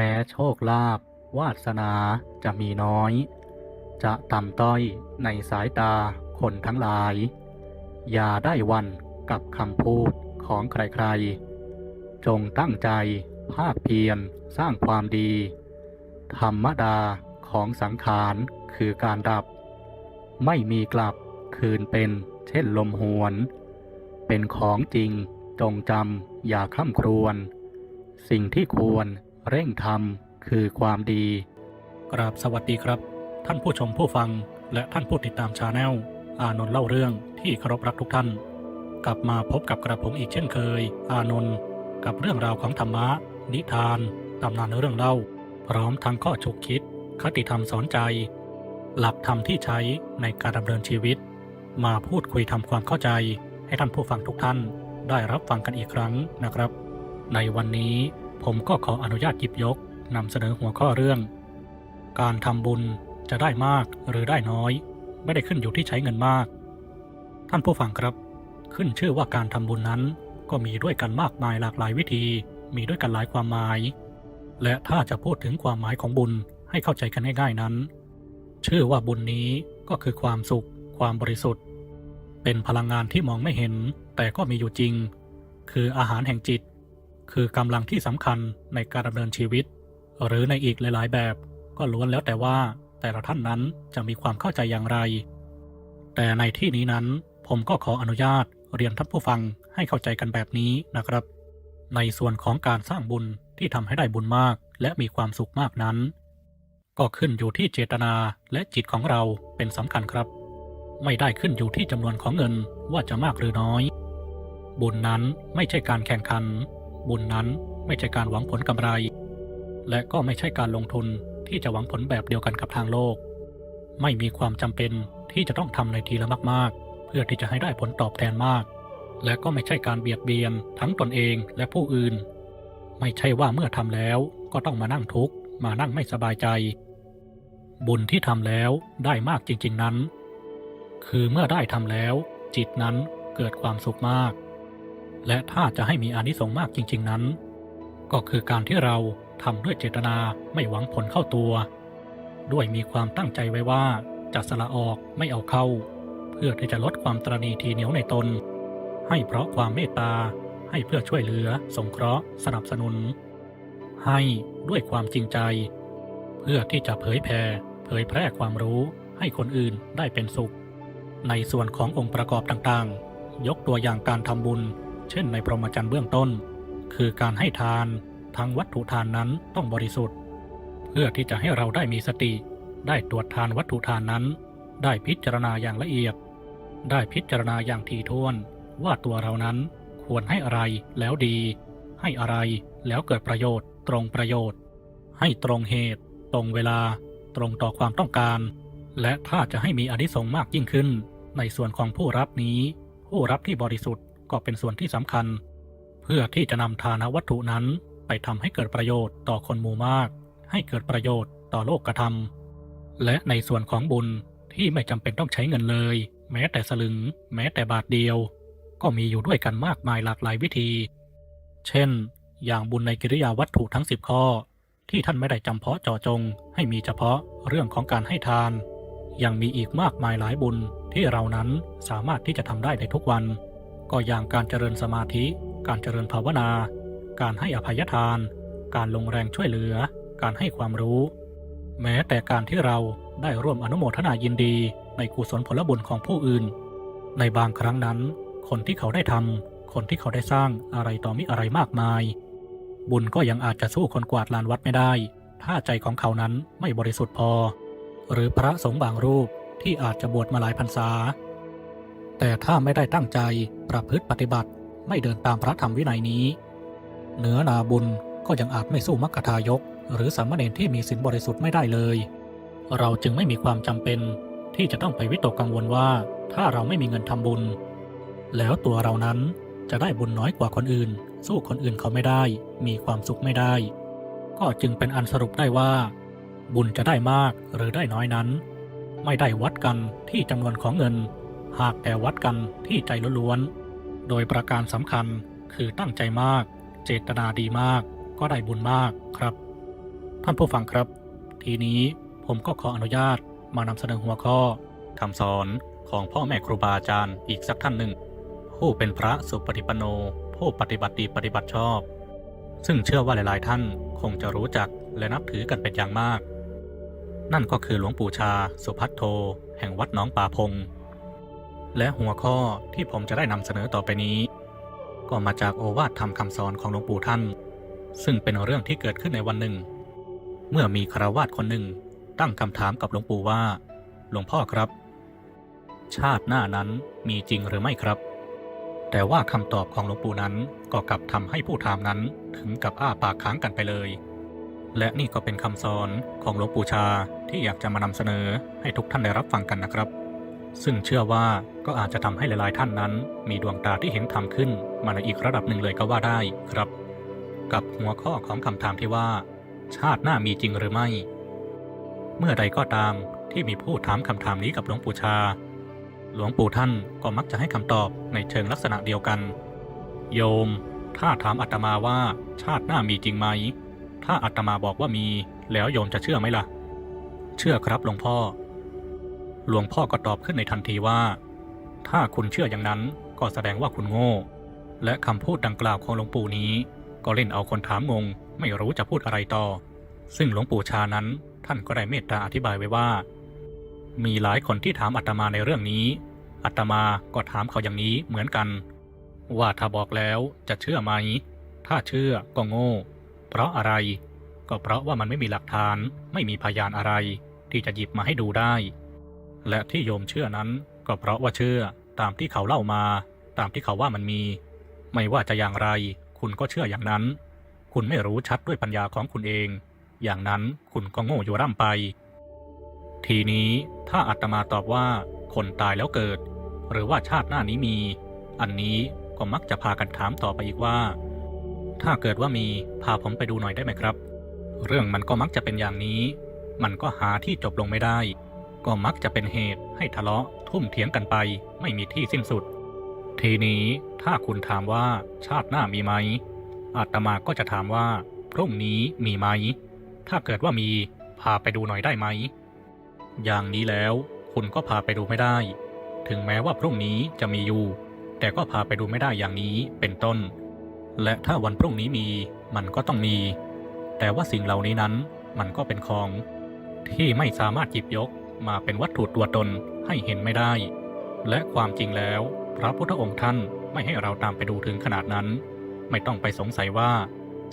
แม้โชคลาภวาสนาจะมีน้อย จะต่ำต้อยในสายตาคนทั้งหลาย อย่าได้วันกับคำพูดของใครๆ จงตั้งใจภาคเพียรสร้างความดี ธรรมดาของสังขารคือการดับ ไม่มีกลับคืนเป็นเช่นลมหวน เป็นของจริงจงจำอย่าคล่ำครวญสิ่งที่ควร เร่งทำคือความดี กราบสวัสดีครับ ท่านผู้ชมผู้ฟังและท่านผู้ติดตามชาแนลอานนท์เล่าเรื่องที่เคารพรักทุกท่าน กลับมาพบกับกระผมอีกเช่นเคย อานนท์กับเรื่องราวของธรรมะ นิทานตำนานเรื่องเล่า พร้อมทั้งข้อฉุกคิด คติธรรมสอนใจ หลักธรรมที่ใช้ในการดำเนินชีวิต มาพูดคุยทำความเข้าใจ ให้ท่านผู้ฟังทุกท่าน ได้รับฟังกันอีกครั้งนะครับ ในวันนี้ ผมก็ขออนุญาตหยิบยกนำเสนอหัวข้อเรื่อง การทำบุญจะได้มากหรือได้น้อย ไม่ได้ขึ้นอยู่ที่ใช้เงินมาก ท่านผู้ฟังครับ ขึ้นชื่อว่าการทำบุญนั้น ก็มีด้วยกันมากมายหลากหลายวิธี มีด้วยกันหลายความหมาย และถ้าจะพูดถึงความหมายของบุญให้เข้าใจกันง่ายๆนั้น ชื่อว่าบุญนี้ก็คือความสุข ความบริสุทธิ์ เป็นพลังงานที่มองไม่เห็น แต่ก็มีอยู่จริง คืออาหารแห่งจิต คือกำลังที่สำคัญในการดำเนินชีวิต หรือในอีกหลาย ๆ แบบ ก็ล้วนแล้วแต่ว่าแต่ละท่านนั้นจะมีความเข้าใจอย่างไร แต่ในที่นี้นั้นผมก็ขออนุญาตเรียนท่านผู้ฟังให้เข้าใจกันแบบนี้นะครับ ในส่วนของการสร้างบุญที่ทำให้ได้บุญมาก และมีความสุขมากนั้น ก็ขึ้นอยู่ที่เจตนาและจิตของเราเป็นสำคัญครับ ไม่ได้ขึ้นอยู่ที่จำนวนของเงินว่าจะมากหรือน้อย บุญนั้นไม่ใช่การแข่งขัน บุญนั้นไม่ใช่การหวังผลกำไร และก็ไม่ใช่การลงทุนที่จะหวังผลแบบเดียวกันกับทางโลก ไม่มีความจำเป็นที่จะต้องทำในทีละมากๆ เพื่อที่จะให้ได้ผลตอบแทนมาก และก็ไม่ใช่การเบียดเบียนทั้งตนเองและผู้อื่น ไม่ใช่ว่าเมื่อทำแล้วก็ต้องมานั่งทุกข์มานั่งไม่สบายใจ บุญที่ทำแล้วได้มากจริง ๆนั้น คือเมื่อได้ทำแล้ว จิตนั้นเกิดความสุขมาก และถ้าจะให้มีอานิสงส์มากจริง ๆนั้น ก็คือการที่เราทำด้วยเจตนาไม่หวังผลเข้าตัว ด้วยมีความตั้งใจไว้ว่าจะสละออกไม่เอาเข้า เพื่อที่จะลดความตรณีทีเหนียวในตน ให้เพราะความเมตตาให้เพื่อช่วยเหลือ สงเคราะห์ สนับสนุน ให้ด้วยความจริงใจ เพื่อที่จะเผยแผ่เผยแพร่ความรู้ให้คนอื่นได้เป็นสุข ในส่วนขององค์ประกอบต่างๆ ยกตัวอย่างการทำบุญ เช่นในพรหมจรรย์เบื้องต้น คือการให้ทานทั้งวัตถุทานนั้นต้องบริสุทธิ์ เพื่อที่จะให้เราได้มีสติ ได้ตรวจทานวัตถุทานนั้น ได้พิจารณาอย่างละเอียด ได้พิจารณาอย่างถี่ถ้วน ว่าตัวเรานั้นควรให้อะไรแล้วดี ให้อะไรแล้วเกิดประโยชน์ ตรงประโยชน์ ให้ตรงเหตุ ตรงเวลา ตรงต่อความต้องการ และถ้าจะให้มีอนิสงส์มากยิ่งขึ้น ในส่วนของผู้รับนี้ ผู้รับที่บริสุทธิ์ ก็เป็นส่วนที่สำคัญ เพื่อที่จะนำทานวัตถุนั้นไปทำให้เกิดประโยชน์ต่อคนหมู่มาก ให้เกิดประโยชน์ต่อโลกกระทำและในส่วนของบุญที่ไม่จำเป็นต้องใช้เงินเลย แม้แต่สลึง แม้แต่บาทเดียว ก็มีอยู่ด้วยกันมากมายหลากหลายวิธี เช่น อย่างบุญในกิริยาวัตถุทั้ง 10 ข้อ ที่ท่านไม่ได้จำเพาะเจาะจง ให้มีเฉพาะเรื่องของการให้ทาน ยังมีอีกมากมายหลายบุญที่เรานั้นสามารถที่จะทำได้ในทุกวัน ก็อย่างการเจริญสมาธิ การเจริญภาวนา การให้อภัยทาน การลงแรงช่วยเหลือ การให้ความรู้ แม้แต่การที่เราได้ร่วมอนุโมทนายินดี ในกุศลผลบุญของผู้อื่น ในบางครั้งนั้น คนที่เขาได้ทำคนที่เขาได้สร้างอะไรต่อมิอะไรมากมาย บุญก็ยังอาจจะสู้คนกวาดลานวัดไม่ได้ ถ้าใจของเขานั้นไม่บริสุทธิ์พอ หรือพระสงฆ์บางรูปที่อาจจะบวชมาหลายพรรษา แต่ถ้าไม่ได้ตั้งใจประพฤติปฏิบัติไม่เดินตามพระธรรมวินัยนี้เนื้อนาบุญก็ยังอาจไม่สู้มัคคทายก หรือสามเณรที่มีศีลบริสุทธิ์ไม่ได้เลย เราจึงไม่มีความจำเป็นที่จะต้องไปวิตกกังวลว่าถ้าเราไม่มีเงินทำบุญ แล้วตัวเรานั้นจะได้บุญน้อยกว่าคนอื่น สู้คนอื่นเขาไม่ได้ มีความสุขไม่ได้ ก็จึงเป็นอันสรุปได้ว่า บุญจะได้มากหรือได้น้อยนั้น ไม่ได้วัดกันที่จำนวนของเงิน หากแต่วัดกันที่ใจล้วนๆ โดยประการสำคัญคือตั้งใจมาก เจตนาดีมากก็ได้บุญมากครับ ท่านผู้ฟังครับ ทีนี้ผมก็ขออนุญาตมานำเสนอหัวข้อคำสอนของพ่อแม่ครูบาอาจารย์อีกสักท่านหนึ่ง ผู้เป็นพระสุปฏิปันโน ผู้ปฏิบัติดีปฏิบัติชอบ ซึ่งเชื่อว่าหลายๆ ท่านคงจะรู้จักและนับถือกันเป็นอย่างมาก นั่นก็คือหลวงปู่ชา สุพัทโท แห่งวัดหนองป่าพง และหัวข้อที่ผมจะได้นำเสนอต่อไปนี้ ก็มาจากโอวาทธรรมคำสอนของหลวงปู่ท่าน ซึ่งเป็นเรื่องที่เกิดขึ้นในวันหนึ่ง เมื่อมีคารวาสคนหนึ่งตั้งคำถามกับหลวงปู่ว่า หลวงพ่อครับ ชาติหน้านั้นมีจริงหรือไม่ครับ แต่ว่าคำตอบของหลวงปู่นั้นก็กลับทำให้ผู้ถามนั้นถึงกับอ้าปากค้างกันไปเลย และนี่ก็เป็นคำสอนของหลวงปู่ชาที่อยากจะมานำเสนอให้ทุกท่านได้รับฟังกันนะครับ ซึ่งเชื่อว่าก็อาจจะทำให้หลายๆ ท่านนั้น มีดวงตาที่เห็นธรรมขึ้นมาในอีกระดับหนึ่งเลยก็ว่าได้ครับ กับหัวข้อของคำถามที่ว่า ชาติหน้ามีจริงหรือไม่ เมื่อใดก็ตามที่มีผู้ถามคำถามนี้กับหลวงปู่ชา หลวงปู่ท่านก็มักจะให้คำตอบในเชิงลักษณะเดียวกัน โยม ถ้าถามอาตมาว่าชาติหน้ามีจริงไหม ถ้าอาตมาบอกว่ามี แล้วโยมจะเชื่อไหมล่ะ เชื่อครับหลวงพ่อ หลวงพ่อก็ตอบขึ้นในทันทีว่า ถ้าคุณเชื่ออย่างนั้นก็แสดงว่าคุณโง่ และคำพูดดังกล่าวของหลวงปู่นี้ ก็เล่นเอาคนถามงง ไม่รู้จะพูดอะไรต่อ ซึ่งหลวงปู่ชานั้นท่านก็ได้เมตตาอธิบายไว้ว่า มีหลายคนที่ถามอาตมาในเรื่องนี้อาตมาก็ถามเขาอย่างนี้เหมือนกัน ว่าถ้าบอกแล้วจะเชื่อไหม ถ้าเชื่อก็โง่ เพราะอะไร ก็เพราะว่ามันไม่มีหลักฐาน ไม่มีพยานอะไร ที่จะหยิบมาให้ดูได้ และที่โยมเชื่อนั้นก็เพราะว่าเชื่อตามที่เขาเล่ามา ตามที่เขาว่ามันมี ไม่ว่าจะอย่างไร คุณก็เชื่ออย่างนั้น คุณไม่รู้ชัดด้วยปัญญาของคุณเอง อย่างนั้นคุณก็โง่อยู่ร่ำไป ทีนี้ถ้าอาตมาตอบว่าคนตายแล้วเกิด หรือว่าชาติหน้านี้มี อันนี้ก็มักจะพากันถามต่อไปอีกว่า ถ้าเกิดว่ามีพาผมไปดูหน่อยได้ไหมครับ เรื่องมันก็มักจะเป็นอย่างนี้ มันก็หาที่จบลงไม่ได้ ก็มักจะเป็นเหตุให้ทะเลาะทุ่มเถียงกันไป ไม่มีที่สิ้นสุด ทีนี้ถ้าคุณถามว่าชาติหน้ามีไหม อาตมาก็จะถามว่าพรุ่งนี้มีไหม ถ้าเกิดว่ามีพาไปดูหน่อยได้ไหม อย่างนี้แล้วคุณก็พาไปดูไม่ได้ ถึงแม้ว่าพรุ่งนี้จะมีอยู่ แต่ก็พาไปดูไม่ได้อย่างนี้เป็นต้น และถ้าวันพรุ่งนี้มีมันก็ต้องมี แต่ว่าสิ่งเหล่านี้นั้นมันก็เป็นของที่ไม่สามารถหยิบยก มาเป็นวัตถุตัวตนให้เห็นไม่ได้ และความจริงแล้ว พระพุทธองค์ท่านไม่ให้เราตามไปดูถึงขนาดนั้น ไม่ต้องไปสงสัยว่า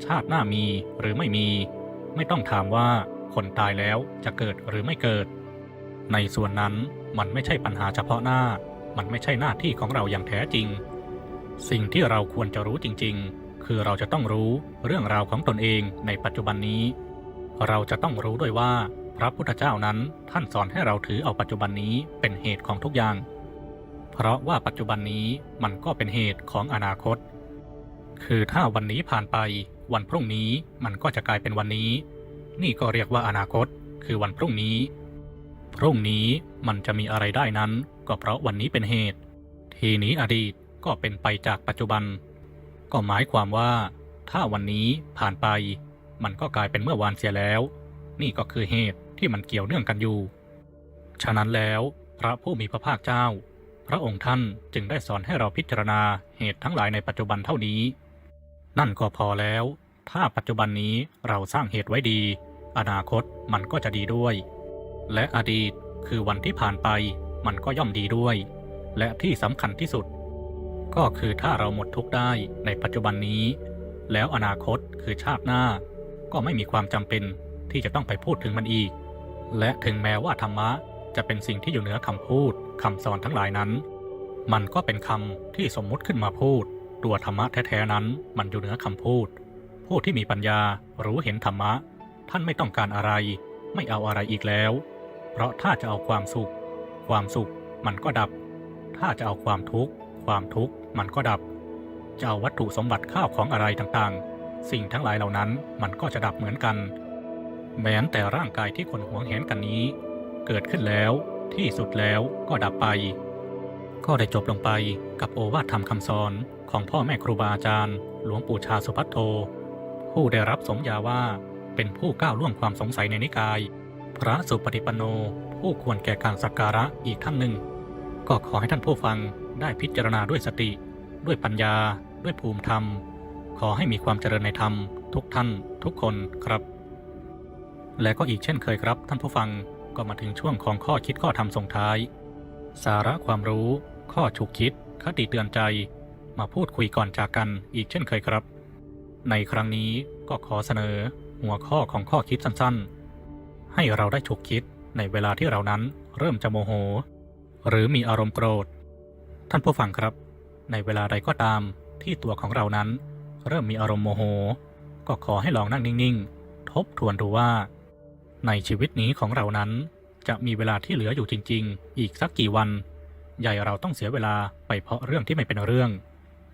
ชาติหน้ามีหรือไม่มี ไม่ต้องถามว่าคนตายแล้วจะเกิดหรือไม่เกิด ในส่วนนั้นมันไม่ใช่ปัญหาเฉพาะหน้า มันไม่ใช่หน้าที่ของเราอย่างแท้จริง สิ่งที่เราควรจะรู้จริง ๆ คือเราจะต้องรู้เรื่องราวของตนเองในปัจจุบันนี้ เราจะต้องรู้ด้วยว่า พระพุทธเจ้านั้นท่านสอนให้เราถือเอาปัจจุบันนี้เป็นเหตุของทุกอย่าง เพราะว่าปัจจุบันนี้มันก็เป็นเหตุของอนาคต คือถ้าวันนี้ผ่านไปวันพรุ่งนี้มันก็จะกลายเป็นวันนี้ นี่ก็เรียกว่าอนาคต คือวันพรุ่งนี้ พรุ่งนี้มันจะมีอะไรได้นั้น ก็เพราะวันนี้เป็นเหตุ ทีนี้อดีตก็เป็นไปจากปัจจุบัน ก็หมายความว่า ถ้าวันนี้ผ่านไป มันก็กลายเป็นเมื่อวานเสียแล้ว นี่ก็คือเหตุ ที่มันเกี่ยวเนื่องกันอยู่ ฉะนั้นแล้วพระผู้มีพระภาคเจ้า พระองค์ท่านจึงได้สอนให้เราพิจารณาเหตุทั้งหลายในปัจจุบันเท่านี้ นั่นก็พอแล้ว ถ้าปัจจุบันนี้เราสร้างเหตุไว้ดี อนาคตมันก็จะดีด้วย และอดีตคือวันที่ผ่านไปมันก็ย่อมดีด้วย และที่สำคัญที่สุด ก็คือถ้าเราหมดทุกข์ได้ในปัจจุบันนี้ แล้วอนาคตคือชาติหน้า ก็ไม่มีความจำเป็นที่จะต้องไปพูดถึงมันอีก และถึงแม้ว่าธรรมะจะเป็นสิ่งที่อยู่เหนือคำพูดคำสอนทั้งหลายนั้น มันก็เป็นคำที่สมมุติขึ้นมาพูด ตัวธรรมะแท้ๆนั้นมันอยู่เหนือคำพูด ผู้ที่มีปัญญารู้เห็นธรรมะ ท่านไม่ต้องการอะไร ไม่เอาอะไรอีกแล้ว เพราะถ้าจะเอาความสุข ความสุขมันก็ดับ ถ้าจะเอาความทุกข์ ความทุกข์มันก็ดับ จะเอาวัตถุสมบัติข้าวของอะไรต่างๆ สิ่งทั้งหลายเหล่านั้นมันก็จะดับเหมือนกัน แม้แต่ร่างกายที่คนหวงเห็นกันนี้ เกิดขึ้นแล้วที่สุดแล้วก็ดับไป ก็ได้จบลงไปกับโอวาทธรรมคำสอนของพ่อแม่ครูบาอาจารย์ หลวงปู่ชาสุพัทโท ผู้ได้รับสมญาว่าเป็นผู้ก้าวล่วงความสงสัยในนิกาย พระสุปฏิปันโนผู้ควรแก่การสักการะอีกท่านหนึ่ง ก็ขอให้ท่านผู้ฟังได้พิจารณาด้วยสติ ด้วยปัญญา ด้วยภูมิธรรม ขอให้มีความเจริญในธรรม ทุกท่าน ทุกคนครับ และก็อีกเช่นเคยครับท่านผู้ฟังก็มาถึงช่วงของข้อคิดข้อธรรมส่งท้าย สาระความรู้ ข้อฉุกคิด คติเตือนใจ มาพูดคุยก่อนจากกันอีกเช่นเคยครับ ในครั้งนี้ก็ขอเสนอ หัวข้อของข้อคิดสั้นๆ ให้เราได้ฉุกคิดในเวลาที่เรานั้นเริ่มจะโมโห หรือมีอารมณ์โกรธ ท่านผู้ฟังครับ ในเวลาใดก็ตามที่ตัวของเรานั้น เริ่มมีอารมณ์โมโห ก็ขอให้ลองนั่งนิ่งๆ ทบทวนดูว่า ในชีวิตนี้ของเรานั้น จะมีเวลาที่เหลืออยู่จริง ๆ อีกสักกี่วัน ใหญ่เราต้องเสียเวลาไปเพราะเรื่องที่ไม่เป็นเรื่อง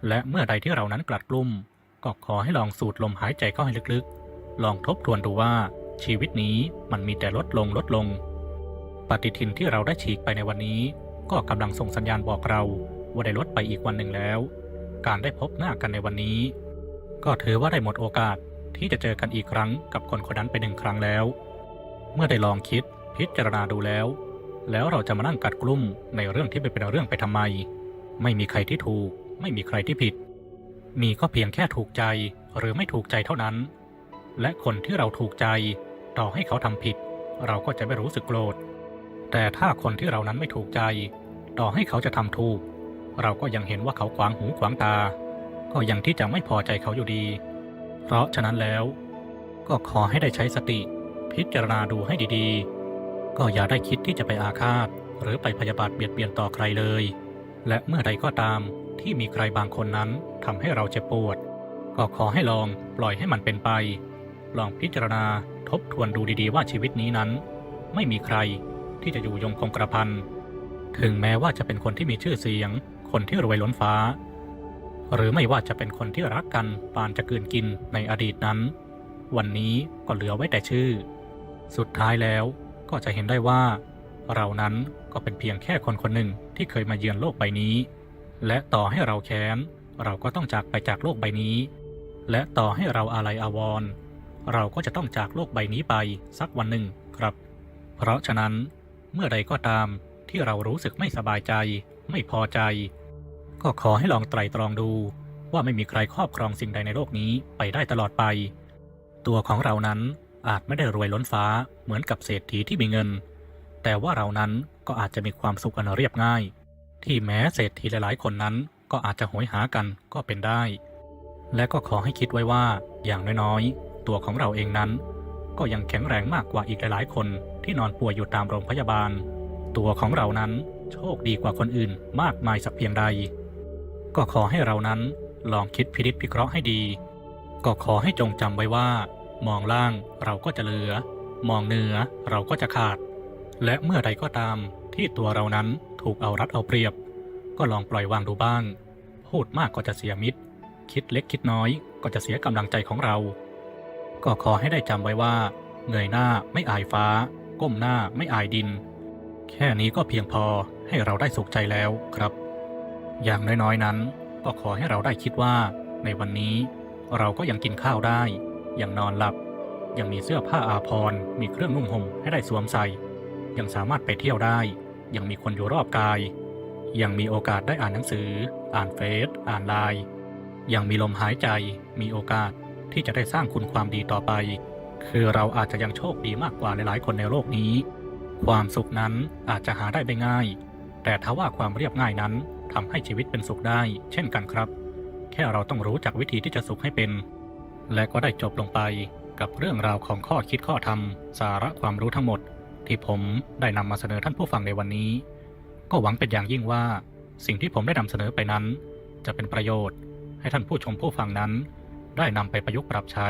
และเมื่อใดที่เรานั้นกลัดกลุ้มก็ขอให้ลองสูดลมหายใจเข้าให้ลึกๆ ลองทบทวนดูว่าชีวิตนี้มันมีแต่ลดลงลดลง ปฏิทินที่เราได้ฉีกไปในวันนี้ ก็กำลังส่งสัญญาณบอกเราว่าได้ลดไปอีกวันหนึ่งแล้ว การได้พบหน้ากันในวันนี้ ก็ถือว่าได้หมดโอกาสที่จะเจอกันอีกครั้งกับคนคนนั้นไปหนึ่งครั้งแล้ว เมื่อได้ลองคิดพิจารณาดูแล้ว แล้วเราจะมานั่งกัดกลุ้มในเรื่องที่ไม่เป็นเรื่องไปทำไม ไม่มีใครที่ถูก ไม่มีใครที่ผิด มีก็เพียงแค่ถูกใจหรือไม่ถูกใจเท่านั้น และคนที่เราถูกใจ ต่อให้เขาทำผิด เราก็จะไม่รู้สึกโกรธ แต่ถ้าคนที่เรานั้นไม่ถูกใจ ต่อให้เขาจะทำถูก เราก็ยังเห็นว่าเขาขวางหูขวางตา ก็ยังที่จะไม่พอใจเขาอยู่ดี เพราะฉะนั้นแล้ว ก็ขอให้ได้ใช้สติ พิจารณาดูให้ดีๆ ก็อย่าได้คิดที่จะไปอาฆาต หรือไปพยาบาทเบียดเบียนต่อใครเลย และเมื่อใดก็ตามที่มีใครบางคนนั้นทำให้เราเจ็บปวด ก็ขอให้ลองปล่อยให้มันเป็นไป ลองพิจารณาทบทวนดูดีๆ ว่าชีวิตนี้นั้น ไม่มีใครที่จะอยู่ยงคงกระพันถึงแม้ว่าจะเป็นคนที่มีชื่อเสียง คนที่รวยล้นฟ้า หรือไม่ว่าจะเป็นคนที่รักกันปานจะกลืนกินในอดีตนั้น วันนี้ก็เหลือไว้แต่ชื่อ สุดท้ายแล้วก็จะเห็นได้ว่า เรานั้นก็เป็นเพียงแค่คนคนหนึ่งที่เคยมาเยือนโลกใบนี้ และต่อให้เราแค้น เราก็ต้องจากไปจากโลกใบนี้ และต่อให้เราอาลัยอาวรณ์เราก็จะต้องจากโลกใบนี้ไปสักวันหนึ่งครับ เพราะฉะนั้นเมื่อใดก็ตามที่เรารู้สึกไม่สบายใจ ไม่พอใจ ก็ขอให้ลองไตรตรองดู ว่าไม่มีใครครอบครองสิ่งใดในโลกนี้ไปได้ตลอดไป ตัวของเรานั้น อาจไม่ได้รวยล้นฟ้าเหมือนกับเศรษฐีที่มีเงิน แต่ว่าเรานั้นก็อาจจะมีความสุขอันเรียบง่าย ที่แม้เศรษฐีหลายๆ คนนั้นก็อาจจะโหยหากันก็เป็นได้ และก็ขอให้คิดไว้ว่าอย่างน้อยๆ ตัวของเราเองนั้น ก็ยังแข็งแรงมากกว่าอีกหลายๆ คนที่นอนป่วยอยู่ตามโรงพยาบาล ตัวของเรานั้นโชคดีกว่าคนอื่นมากมายสักเพียงใด ก็ขอให้เรานั้นลองคิดพินิจพิเคราะห์ให้ดี ก็ขอให้จงจำไว้ว่า มองล่างเราก็จะเหลือ มองเหนือเราก็จะขาด และเมื่อใดก็ตามที่ตัวเรานั้นถูกเอารัดเอาเปรียบ ก็ลองปล่อยวางดูบ้าง พูดมากก็จะเสียมิตร คิดเล็กคิดน้อยก็จะเสียกำลังใจของเรา ก็ขอให้ได้จำไว้ว่า เงยหน้าไม่อายฟ้า ก้มหน้าไม่อายดิน แค่นี้ก็เพียงพอให้เราได้สุขใจแล้วครับ อย่างน้อยๆนั้น ก็ขอให้เราได้คิดว่า ในวันนี้เราก็ยังกินข้าวได้ ยังนอนหลับ ยังมีเสื้อผ้าอาภรณ์มีเครื่องนุ่งห่มให้ได้สวมใส่ ยังสามารถไปเที่ยวได้ ยังมีคนอยู่รอบกาย ยังมีโอกาสได้อ่านหนังสือ อ่านเฟซอ่านไลน์ยังมีลมหายใจ มีโอกาสที่จะได้สร้างคุณความดีต่อไป คือเราอาจจะยังโชคดีมากกว่าหลายๆ คนในโลกนี้ ความสุขนั้นอาจจะหาได้ไม่ง่าย แต่ถ้าว่าความเรียบง่ายนั้นทำให้ชีวิตเป็นสุขได้ เช่นกันครับ แค่เราต้องรู้จักวิธีที่จะสุขให้เป็น และก็ได้จบลงไปกับเรื่องราวของข้อคิดข้อธรรม สาระความรู้ทั้งหมด ที่ผมได้นำมาเสนอท่านผู้ฟังในวันนี้ ก็หวังเป็นอย่างยิ่งว่า สิ่งที่ผมได้นำเสนอไปนั้น จะเป็นประโยชน์ ให้ท่านผู้ชมผู้ฟังนั้น ได้นำไปประยุกต์ปรับใช้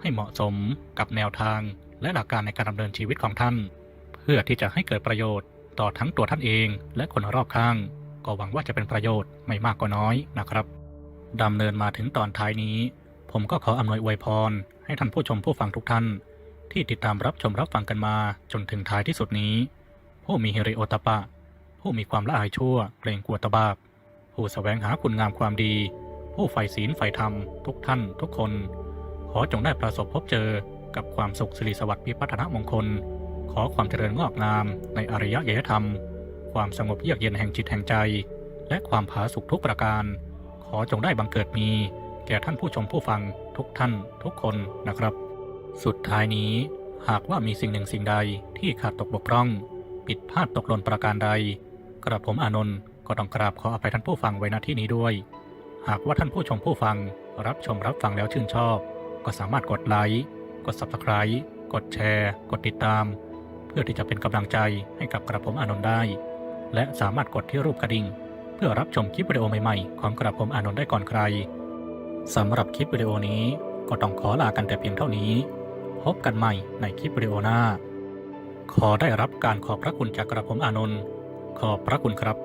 ให้เหมาะสมกับแนวทาง และหลักการในการดำเนินชีวิตของท่าน เพื่อที่จะให้เกิดประโยชน์ ต่อทั้งตัวท่านเอง และคนรอบข้าง ก็หวังว่าจะเป็นประโยชน์ไม่มากก็น้อยนะครับดำเนินมาถึงตอนท้ายนี้ ผมก็ขออำนวยอวยพร ให้ท่านผู้ชมผู้ฟังทุกท่าน ที่ติดตามรับชมรับฟังกันมาจนถึงท้ายที่สุดนี้ ผู้มีเฮริโอตปปะผู้มีความละอายชั่ว เกรงกลัวตบาปผู้แสวงหาคุณงามความดี ผู้ใฝ่ศีลใฝ่ธรรม ทุกท่านทุกคน ขอจงได้ประสบพบเจอกับความสุขสิริสวัสดิ์พิพัฒนมงคล ขอความเจริญงอกงามในอริยยธรรม ความสงบเยือกเย็นแห่งจิตแห่งใจ และความผาสุกทุกประการ ขอจงได้บังเกิดมี แก่ท่านผู้ชมผู้ฟังทุกท่านทุกคนนะครับ สุดท้ายนี้ หากว่ามีสิ่งหนึ่งสิ่งใดที่ขาดตกบกพร่องผิดพลาดตกหล่นประการใด กระผมอานนท์ก็ต้องกราบขออภัยท่านผู้ฟังไว้ณที่นี้ด้วย หากว่าท่านผู้ชมผู้ฟัง รับชมรับฟังแล้วชื่นชอบ ก็สามารถกดไลค์กด Subscribe กดแชร์ กดติดตาม เพื่อที่จะเป็นกำลังใจให้กับกระผมอานนท์ได้ และสามารถกดที่รูปกระดิ่ง เพื่อรับชมคลิปวิดีโอใหม่ๆ ของกระผมอานนท์ได้ก่อนใคร สำหรับคลิปวิดีโอนี้ก็ต้องขอลากันแต่เพียงเท่านี้ พบกันใหม่ในคลิปวิดีโอหน้า ขอได้รับการขอบพระคุณจากกระผมอานนท์ขอบพระคุณครับ